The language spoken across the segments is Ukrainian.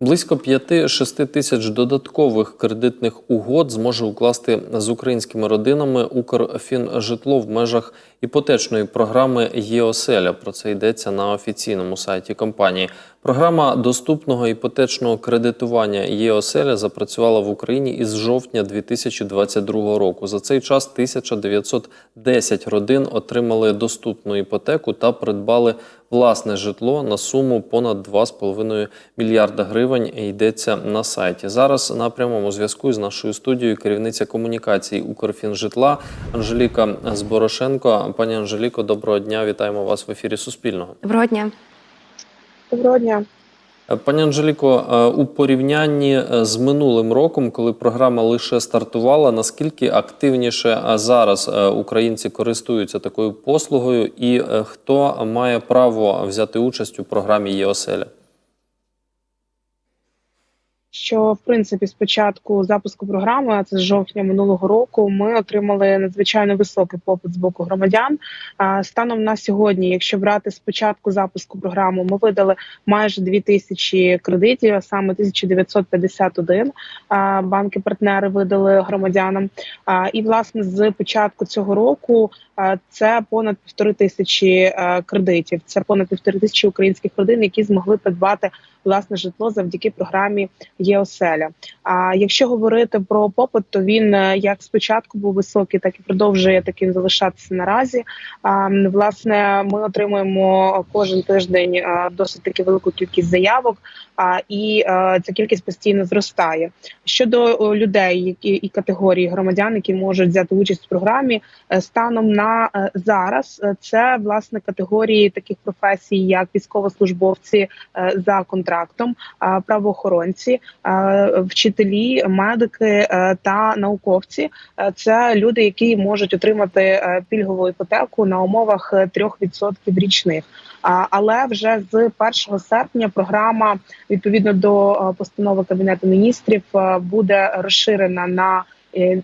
Близько 5-6 тисяч додаткових кредитних угод зможе укласти з українськими родинами Укрфінжитло в межах іпотечної програми ЄОСЕЛЯ. Про це йдеться на офіційному сайті компанії. Програма доступного іпотечного кредитування ЄОСЕЛЯ запрацювала в Україні із жовтня 2022 року. За цей час 1910 родин отримали доступну іпотеку та придбали власне житло на суму понад 2,5 мільярда гривень. Йдеться на сайті. Зараз на прямому зв'язку з нашою студією керівниця комунікації Укрфінжитла Анжеліка Зборошенко. Пані Анжеліко, доброго дня! Вітаємо вас в ефірі Суспільного. Доброго дня. Доброго дня. Пані Анжеліко, е, у порівнянні е, з минулим роком, коли програма лише стартувала, наскільки активніше е, зараз українці користуються такою послугою, і хто має право взяти участь у програмі ЄОСЕЛЯ? Що в принципі з початку запуску програми, а це з жовтня минулого року, ми отримали надзвичайно високий попит з боку громадян. Станом на сьогодні, якщо брати з початку запуску програми, ми видали майже 2 тисячі кредитів, а саме 1951 а, банки-партнери видали громадянам. А, і власне з початку цього року це понад півтори тисячі кредитів. Це понад півтори тисячі українських родин, які змогли придбати власне житло завдяки програмі ЄОСЕЛЯ. А якщо говорити про попит, то він е, як спочатку був високий, так і продовжує таким залишатися наразі. А, власне, ми отримуємо кожен тиждень е, досить таки велику кількість заявок. А і е, ця кількість постійно зростає. Щодо людей, які і категорії громадян, які можуть взяти участь в програмі, станом на зараз це власне категорії таких професій, як військовослужбовці за контрактом, правоохоронці, вчителі, медики е, та науковці. Е, Це люди, які можуть отримати е, пільгову іпотеку на умовах е, 3% річних. Але вже з 1 серпня програма відповідно до е, постанови кабінету міністрів е, буде розширена на е,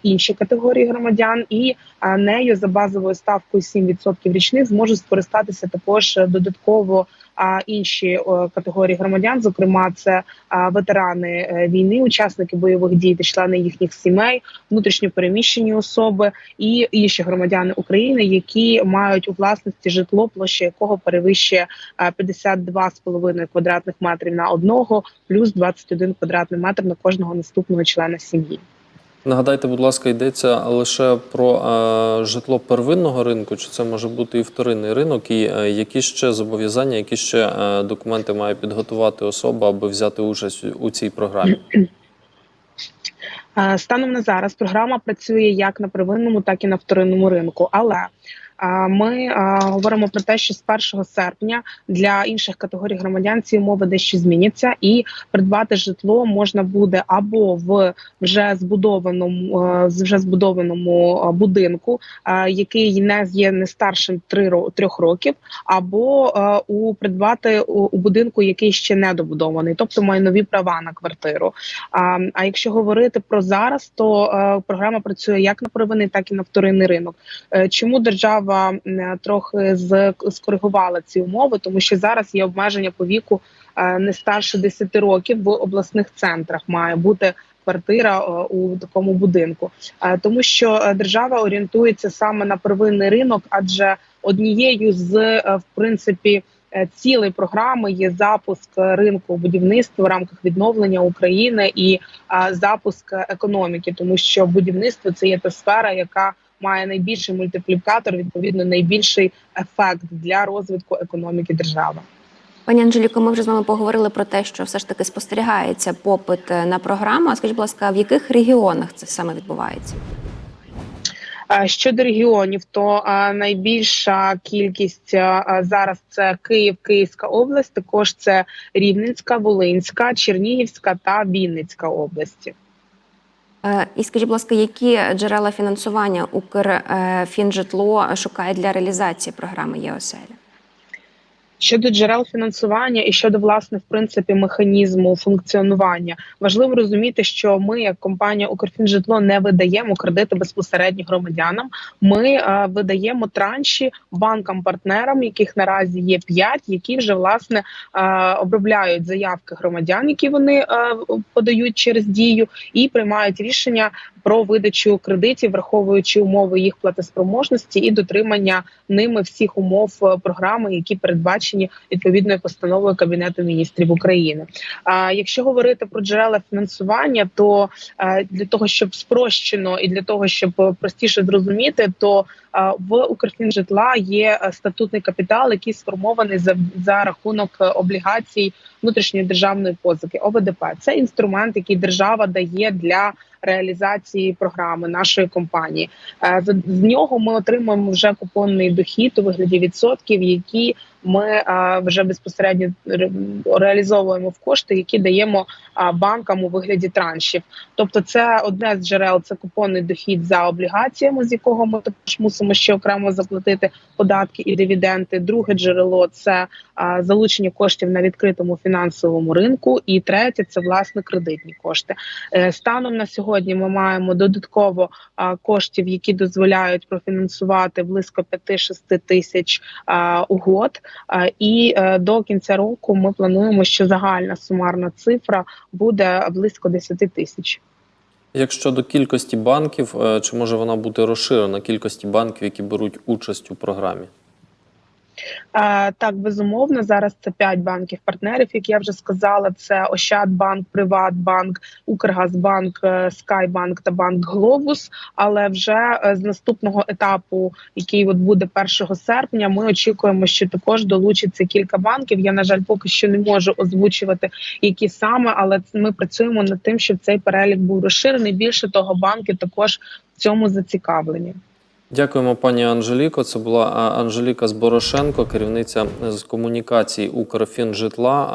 інші категорії громадян, і е, нею за базовою ставкою 7% річних зможуть скористатися також е, додатково інші категорії громадян, зокрема, це ветерани е, війни, учасники бойових дій та члени їхніх сімей, внутрішньо переміщені особи і інші громадяни України, які мають у власності житло, площа якого перевищує е, 52,5 квадратних метрів на одного, плюс 21 квадратний метр на кожного наступного члена сім'ї. Нагадайте, будь ласка, йдеться лише про е, житло первинного ринку, чи це може бути і вторинний ринок, і е, які ще зобов'язання, які ще е, документи має підготувати особа, аби взяти участь у цій програмі? Е, Станом на зараз програма працює як на первинному, так і на вторинному ринку. Але ми говоримо про те, що з 1 серпня для інших категорій громадян ці умови дещо зміняться, і придбати житло можна буде або в вже збудованому е, вже збудованому е, будинку, е, який не є не старшим 3 ро- трьох років, або у придбати у, будинку, який ще не добудований, тобто має нові права на квартиру. А, якщо говорити про зараз, то програма працює як на первинний, так і на вторинний ринок. Чому держава м, трохи скоригувала ці умови? Тому що зараз є обмеження по віку е, не старше 10 років в обласних центрах. Має бути квартира е, у такому будинку, Е, тому що держава орієнтується саме на первинний ринок, адже однією з в принципі. Цілей програми є запуск ринку будівництва в рамках відновлення України і а, запуск економіки, тому що будівництво це є та сфера, яка має найбільший мультиплікатор, відповідно найбільший ефект для розвитку економіки держави. Пані Анжеліко, ми вже з вами поговорили про те, що все ж таки спостерігається попит е, на програму. А скажіть, будь ласка, в яких регіонах це саме відбувається? Щодо регіонів, то найбільша кількість зараз це Київ, Київська область, також це Рівненська, Волинська, Чернігівська та Вінницька області. Е, І скажіть, будь ласка, які джерела фінансування Укрфінжитло шукає для реалізації програми ЄОСЕЛЯ? Щодо джерел фінансування і щодо власне в принципі механізму функціонування, важливо розуміти, що ми, як компанія Укрфінжитло, не видаємо кредити безпосередньо громадянам. Ми е, видаємо транші банкам-партнерам, яких наразі є п'ять, які вже власне е, обробляють заявки громадян, які вони е, подають через дію, і приймають рішення про видачу кредитів, враховуючи умови їх платоспроможності і дотримання ними всіх умов е, програми, які передбачені відповідною постановою Кабінету міністрів України. А якщо говорити про джерела фінансування, то е, для того, щоб спрощено і для того, щоб простіше зрозуміти, то е, в Укрфінжитла є статутний капітал, який сформований за, за рахунок облігацій внутрішньої державної позики ОВДП. Це інструмент, який держава дає для реалізації програми нашої компанії. Е, З з нього ми отримуємо вже купонний дохід у вигляді відсотків, які ми вже безпосередньо реалізовуємо в кошти, які даємо банкам у вигляді траншів. Тобто, це одне з джерел, це купонний дохід за облігаціями, з якого ми також мусимо ще окремо заплатити податки і дивіденди. Друге джерело це залучення коштів на відкритому фінансовому ринку. І третє це власне кредитні кошти. Е, Станом на сьогодні ми маємо додатково коштів, які дозволяють профінансувати близько 5-6 тисяч угод. А, І е, до кінця року ми плануємо, що загальна сумарна цифра буде близько 10 тисяч. Як щодо кількості банків, е, чи може вона бути розширена кількості банків, які беруть участь у програмі? Е, Так, безумовно, зараз це п'ять банків-партнерів, як я вже сказала. Це Ощадбанк, Приватбанк, Укргазбанк, е, Скайбанк та Банк Глобус. Але вже е, з наступного етапу, який от буде 1 серпня, ми очікуємо, що також долучиться кілька банків. Я на жаль, поки що не можу озвучувати які саме, але ми працюємо над тим, щоб цей перелік був розширений. Більше того, банки також в цьому зацікавлені. Дякуємо, пані Анжеліко. Це була Анжеліка Зборошенко, керівниця з комунікацій Укрфінжитла.